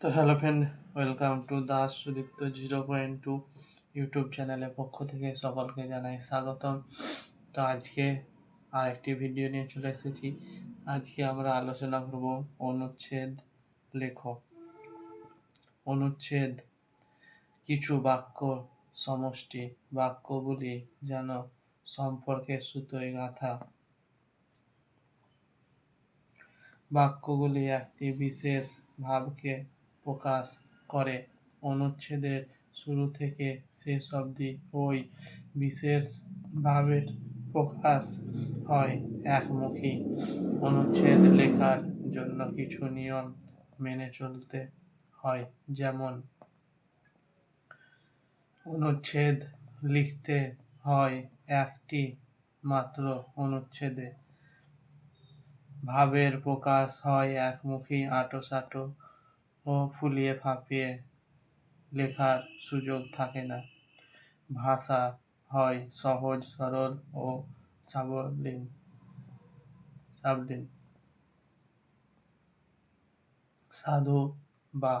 তো hello friend, welcome to Das Sudipta zero point two YouTube চ্যানেলের পক্ষ থেকে সকলকে জানাই স্বাগতম। তো আজকে আর একটি ভিডিও নিয়ে চলে এসেছি। আজকে আমরা আলোচনা করব অনুচ্ছেদ লেখ অনুচ্ছেদ, কিছু বাক্য, সমষ্টি, বাক্যগুলি যেন সম্পর্কের সুতোয় গাঁথা। বাক্যগুলি একটি বিশেষ ভাবকে প্রকাশ করে। অনুচ্ছেদের শুরু থেকে শেষ অবধি ওই বিশেষ ভাবের প্রকাশ হয় একমুখী। অনুচ্ছেদ লেখার জন্য কিছু নিয়ম মেনে চলতে হয়, যেমন অনুচ্ছেদ লিখতে হয় একটি মাত্র অনুচ্ছেদে। ভাবের প্রকাশ হয় একমুখী, আঁটোসাঁটো ও ফুলিয়ে ফাঁপিয়ে লেখার সুযোগ থাকে না। ভাষা হয় সহজ, সরল ও সাবলীল। সাবলীল। সাধু বা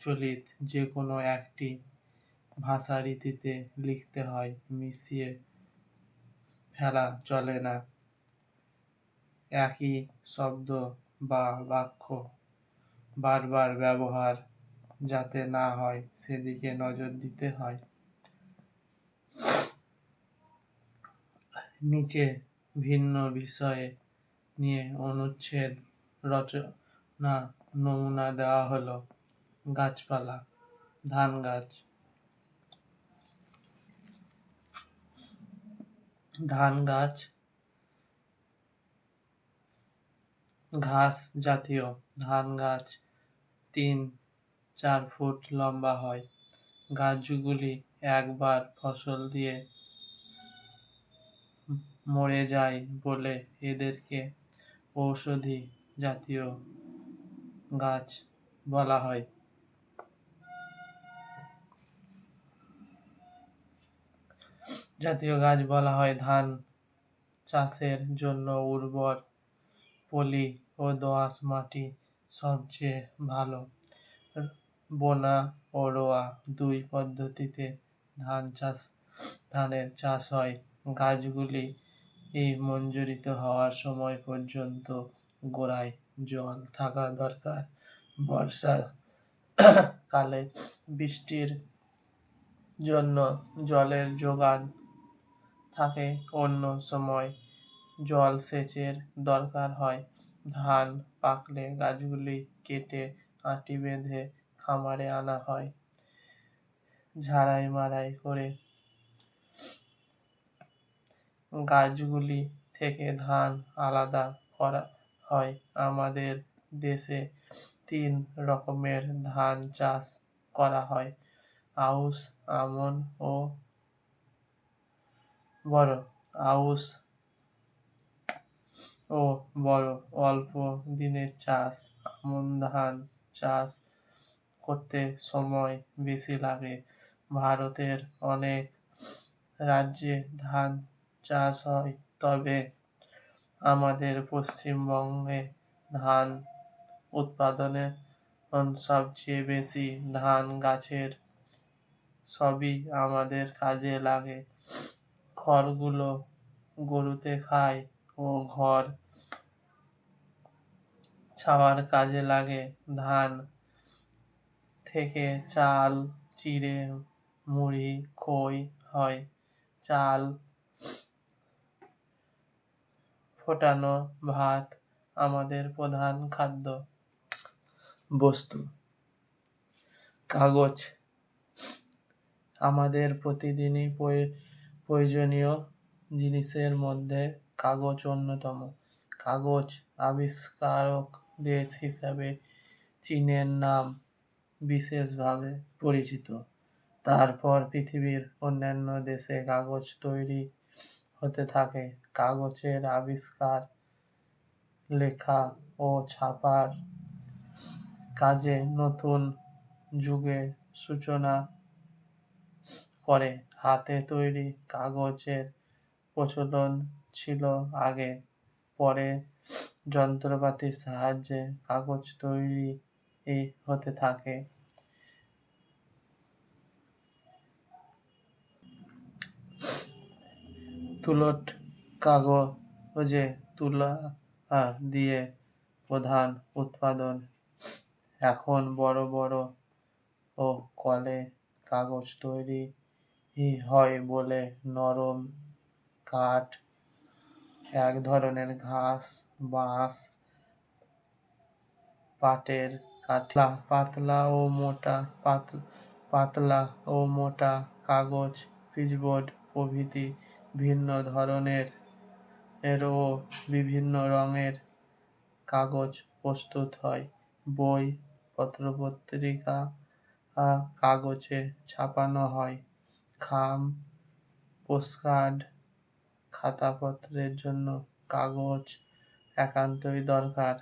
চলিত যে কোনো একটি ভাষা রীতিতে লিখতে হয়, মিশিয়ে ফেলা চলে না। একই শব্দ বা বাক্য বারবার ব্যবহার যাতে না হয়, সেদিকে নজর দিতে হয়। নিচে ভিন্ন বিষয়ে নিয়ে অনুচ্ছেদ, রচনা, নমুনা দেওয়া হলো। গাছপালা, ধান গাছ। ধান গাছ, ঘাস জাতীয়। ধান গাছ তিন, চার ফুট লম্বা হয়। গাছগুলি একবার ফসল দিয়ে মরে যায় বলে এদেরকে ঔষধি জাতীয় গাছ বলা হয়। জাতীয় গাছ বলা হয় ধান। চাষের জন্য উর্বর পলি ও দোআঁশ মাটি সবচেয়ে ভালো। বোনা ও রোয়া দুই পদ্ধতিতে ধান চাষ, ধানের চাষ হয়। গাছগুলি এই মঞ্জুরিত হওয়ার সময় পর্যন্ত গোড়ায় জল থাকা দরকার। বর্ষা কালে বৃষ্টির জন্য জলের যোগান থাকে, অন্য সময় জল সেচের দরকার হয়। ধান পাকলে গাছগুলি কেটে আটি বেঁধে খামারে আনা হয়। ঝাড়াই মাড়াই করে গাছগুলি থেকে ধান আলাদা করা হয়। আমাদের দেশে তিন রকমের ধান চাষ করা হয়। আউশ, আমন ও বড়। আউশ ও বড়, অল্প দিনের চাষ, আমন ধান চাষ করতে সময় বেশি লাগে। ভারতের অনেক রাজ্যে ধান চাষ হয়, তবে আমাদের পশ্চিমবঙ্গে ধান উৎপাদনে সবচেয়ে বেশি ধান গাছের সবই আমাদের কাজে লাগে। খড়গুলো গরুতে খায় ও ঘর ছাওয়ার কাজে লাগে ধান থেকে চাল, চিড়ে, মুড়ি, খই হয়। চাল ফোটানো ভাত আমাদের প্রধান খাদ্য। বস্তু, কাগজ আমাদের প্রতিদিনই প্রয়োজনীয় জিনিসের মধ্যে কাগজ অন্যতম কাগজ আবিষ্কারক দেশ হিসাবে চীনের নাম বিশেষভাবে পরিচিত। তারপর পৃথিবীর অন্যান্য দেশে কাগজ তৈরি হতে থাকে। কাগজের আবিষ্কার, লেখা ও ছাপার কাজে নতুন যুগে সূচনা করে। হাতে তৈরি কাগজের প্রচলন ছিল আগে। পরে যন্ত্রপাতির সাহায্যে কাগজ তৈরি হতে থাকে। তুলট কাগজে তুলা দিয়ে প্রধান উৎপাদন। এখন বড় বড় ও কলে কাগজ তৈরি হয় বলে নরম কাঠ এক ধরনের ঘাস, বাঁশ, পাটের কাঠলা, পাতলা ও মোটা পাতলা ও মোটা কাগজ পিচবোর্ড প্রভৃতি ভিন্ন ধরনের এর ও বিভিন্ন রঙের কাগজ প্রস্তুত হয়। বই, পত্রপত্রিকা কাগজে ছাপানো হয়। খাম, পোস্টকার্ড খাতাপত্রের জন্য কাগজ একান্তই দরকার।